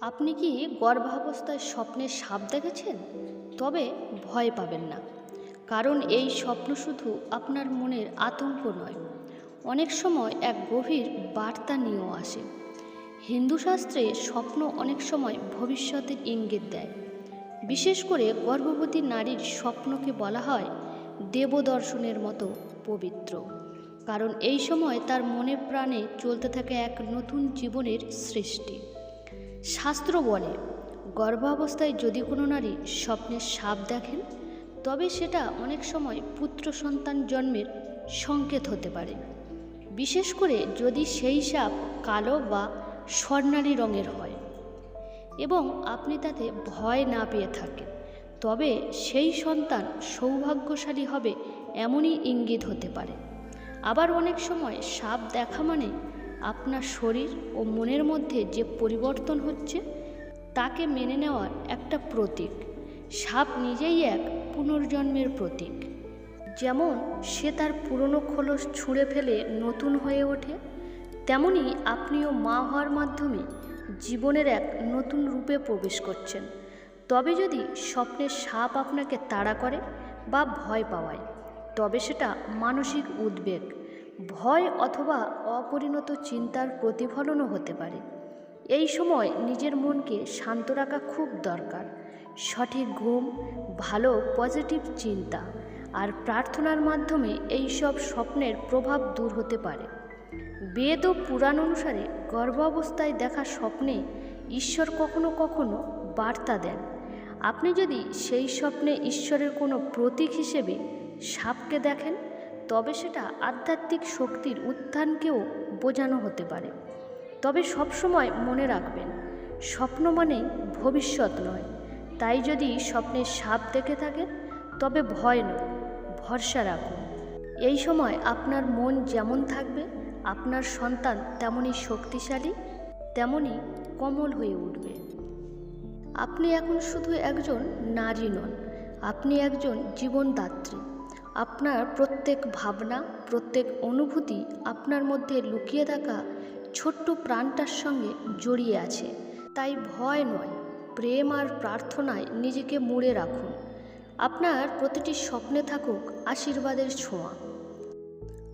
আপনি কি গর্ভাবস্থায় স্বপ্নে সাপ দেখেছেন? তবে ভয় পাবেন না। কারণ এই স্বপ্ন শুধু আপনার মনের আতঙ্ক নয়, অনেক সময় এক গভীর বার্তা নিয়েও আসে। হিন্দু শাস্ত্রে স্বপ্ন অনেক সময় ভবিষ্যতের ইঙ্গিত দেয়। বিশেষ করে গর্ভবতী নারীর স্বপ্নকে বলা হয় দেবদর্শনের মতো পবিত্র। কারণ এই সময় তার মনে প্রাণে চলতে থাকে এক নতুন জীবনের সৃষ্টি। শাস্ত্র বলে, গর্ভাবস্থায় যদি কোনো নারী স্বপ্নে সাপ দেখেন, তবে সেটা অনেক সময় পুত্র সন্তান জন্মের সংকেত হতে পারে। বিশেষ করে যদি সেই সাপ কালো বা স্বর্ণালী রঙের হয় এবং আপনি তাতে ভয় না পেয়ে থাকেন, তবে সেই সন্তান সৌভাগ্যশালী হবে এমনই ইঙ্গিত হতে পারে। আবার অনেক সময় সাপ দেখা মানে আপনার শরীর ও মনের মধ্যে যে পরিবর্তন হচ্ছে, তাকে মেনে নেওয়ার একটা প্রতীক। সাপ নিজেই এক পুনর্জন্মের প্রতীক। যেমন সে তার পুরনো খোলস ছুঁড়ে ফেলে নতুন হয়ে ওঠে, তেমনি আপনিও মা হওয়ার মাধ্যমে জীবনের এক নতুন রূপে প্রবেশ করছেন। তবে যদি স্বপ্নের সাপ আপনাকে তাড়া করে বা ভয় পাওয়ায়, তবে সেটা মানসিক উদ্বেগ ভয় অথবা অপরিণত চিন্তার প্রতিফলনও হতে পারে। এই সময় নিজের মনকে শান্ত রাখা খুব দরকার। সঠিক ঘুম, ভালো পজিটিভ চিন্তা আর প্রার্থনার মাধ্যমে এই সব স্বপ্নের প্রভাব দূর হতে পারে। বেদ ও পুরাণ অনুসারে গর্ভাবস্থায় দেখা স্বপ্নে ঈশ্বর কখনো কখনো বার্তা দেন। আপনি যদি সেই স্বপ্নে ঈশ্বরের কোনো প্রতীক হিসেবে সাপকে দেখেন তবে সেটা আধ্যাত্মিক শক্তির উত্থানকেও বোঝানো হতে পারে। তবে সবসময় মনে রাখবেন, স্বপ্ন মানেই ভবিষ্যৎ নয়। তাই যদি স্বপ্নে সাপ দেখে থাকেন, তবে ভয় নয়, ভরসা রাখুন। এই সময় আপনার মন যেমন থাকবে, আপনার সন্তান তেমনই শক্তিশালী, তেমনই কমল হয়ে উঠবে। আপনি এখন শুধু একজন নারী নন, আপনি একজন জীবনদাত্রী। আপনার প্রত্যেক ভাবনা, প্রত্যেক অনুভূতি আপনার মধ্যে লুকিয়ে থাকা ছোট্ট প্রাণটার সঙ্গে জড়িয়ে আছে। তাই ভয় নয়, প্রেম আর প্রার্থনায় নিজেকে মুড়ে রাখুন। আপনার প্রতিটি স্বপ্নে থাকুক আশীর্বাদের ছোঁয়া।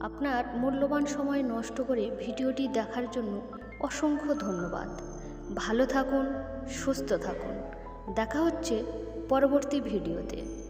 আপনার মূল্যবান সময় নষ্ট করে ভিডিওটি দেখার জন্য অসংখ্য ধন্যবাদ। ভালো থাকুন, সুস্থ থাকুন। দেখা হচ্ছে পরবর্তী ভিডিওতে।